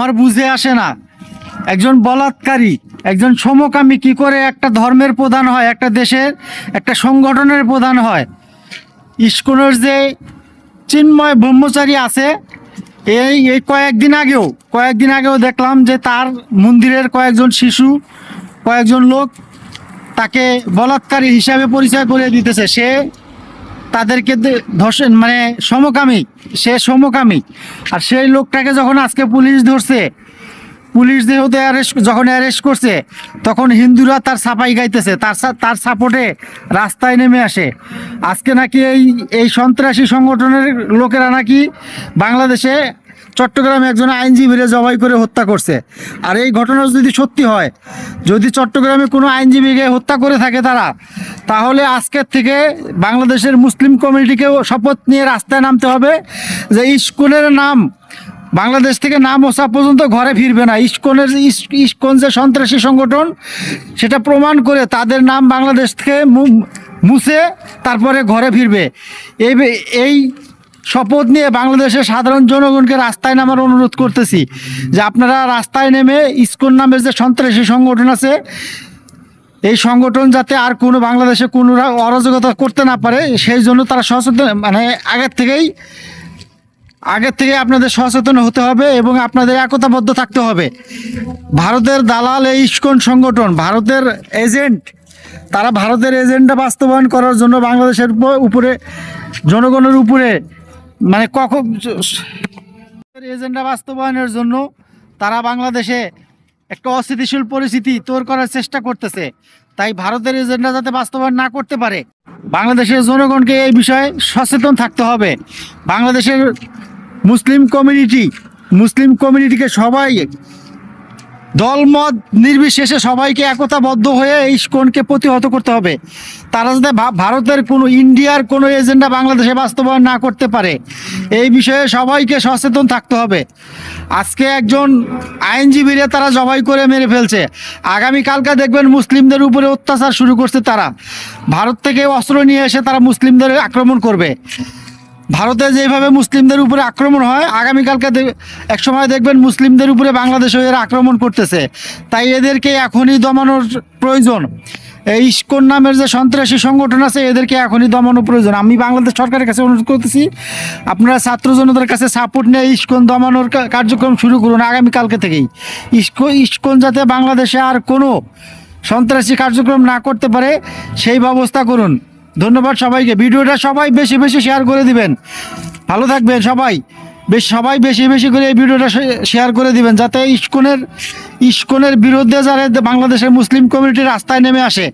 আমার বুঝে আসে না। একজন বলাৎকারী, একজন সমকামী কি করে একটা ধর্মের প্রধান হয়, একটা দেশের, একটা সংগঠনের প্রধান হয়? ইস্কনের যে চিন্ময় ব্রহ্মচারী আছে, এই এই কয়েকদিন আগেও কয়েকদিন আগেও দেখলাম যে তার মন্দিরের কয়েকজন শিশু, কয়েকজন লোক তাকে বলাৎকারী হিসাবে পরিচয় করে দিতেছে। সে তাদেরকে ধর্ষণ মানে সমকামী, সে সমকামী। আর সেই লোকটাকে যখন আজকে পুলিশ ধরছে, পুলিশ যেহেতু অ্যারেস্ট যখন অ্যারেস্ট করছে, তখন হিন্দুরা তার সাপাই গাইতেছে, তার তার সাপোর্টে রাস্তায় নেমে আসে। আজকে নাকি এই এই সন্ত্রাসী সংগঠনের লোকেরা নাকি বাংলাদেশে চট্টগ্রামে একজন আইনজীবীরে জবাই করে হত্যা করছে। আর এই ঘটনা যদি সত্যি হয়, যদি চট্টগ্রামে কোনো আইনজীবীকে হত্যা করে থাকে তারা, তাহলে আজকের থেকে বাংলাদেশের মুসলিম কমিউনিটিকেও শপথ নিয়ে রাস্তায় নামতে হবে যে ইস্কুলের নাম, বাংলাদেশ থেকে নাম ওসা পর্যন্ত ঘরে ফিরবে না। ইস্কনের ইস- ইস্কন যে সন্ত্রাসী সংগঠন, সেটা প্রমাণ করে তাদের নাম বাংলাদেশ থেকে মুছে তারপরে ঘরে ফিরবে। এই এই শপথ নিয়ে বাংলাদেশের সাধারণ জনগণকে রাস্তায় নামার অনুরোধ করতেছি যে আপনারা রাস্তায় নেমে ইস্কন নামের যে সন্ত্রাসী সংগঠন আছে, এই সংগঠন যাতে আর কোনো বাংলাদেশে কোনো অরাজকতা করতে না পারে, সেই জন্য তারা সচেতন মানে আগের থেকেই, আগের থেকে আপনাদের সচেতন হতে হবে এবং আপনাদের একতাবদ্ধ থাকতে হবে। ভারতের দালাল এই ইস্কন সংগঠন, ভারতের এজেন্ট, তারা ভারতের এজেন্ডা বাস্তবায়ন করার জন্য বাংলাদেশের উপরে, জনগণের উপরে মানে কখন এজেন্ডা বাস্তবায়নের জন্য তারা বাংলাদেশে একটা অস্থিতিশীল পরিস্থিতি তৈরি করার চেষ্টা করতেছে। তাই ভারতের এজেন্ডা যাতে বাস্তবায়ন না করতে পারে, বাংলাদেশের জনগণকে এই বিষয়ে সচেতন থাকতে হবে। বাংলাদেশের মুসলিম কমিউনিটি মুসলিম কমিউনিটিকে সবাই দলমত নির্বিশেষে সবাইকে একতাবদ্ধ হয়ে এই ইস্কনকে প্রতিহত করতে হবে। তারা যাতে ভারতের কোনো ইন্ডিয়ার কোনো এজেন্ডা বাংলাদেশে বাস্তবায়ন না করতে পারে, এই বিষয়ে সবাইকে সচেতন থাকতে হবে। আজকে একজন আইনজীবীরে তারা জবাই করে মেরে ফেলছে। আগামীকালকে দেখবেন মুসলিমদের উপরে অত্যাচার শুরু করছে তারা। ভারত থেকে অস্ত্র নিয়ে এসে তারা মুসলিমদের আক্রমণ করবে। ভারতে যেভাবে মুসলিমদের উপরে আক্রমণ হয়, আগামীকালকে এক সময় দেখবেন মুসলিমদের উপরে বাংলাদেশে এরা আক্রমণ করতেছে। তাই এদেরকে এখনই দমানোর প্রয়োজন। এই ইস্কন নামের যে সন্ত্রাসী সংগঠন আছে, এদেরকে এখনই দমানো প্রয়োজন। আমি বাংলাদেশ সরকারের কাছে অনুরোধ করতেছি, আপনারা ছাত্র জনতার কাছে সাপোর্ট নিয়ে ইস্কন দমানোর কার্যক্রম শুরু করুন আগামীকালকে থেকেই। ইস্কো ইস্কন যাতে বাংলাদেশে আর কোনো সন্ত্রাসী কার্যক্রম না করতে পারে, সেই ব্যবস্থা করুন। ধন্যবাদ সবাইকে। ভিডিওটা সবাই বেশি বেশি শেয়ার করে দিবেন। ভালো থাকবেন সবাই। বেশ সবাই বেশি বেশি করে এই ভিডিওটা শেয়ার করে দিবেন, যাতে ইস্কনের ইস্কনের বিরুদ্ধে যারা বাংলাদেশের মুসলিম কমিউনিটি রাস্তায় নেমে আসে।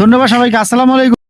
ধন্যবাদ সবাইকে। আসসালামু আলাইকুম।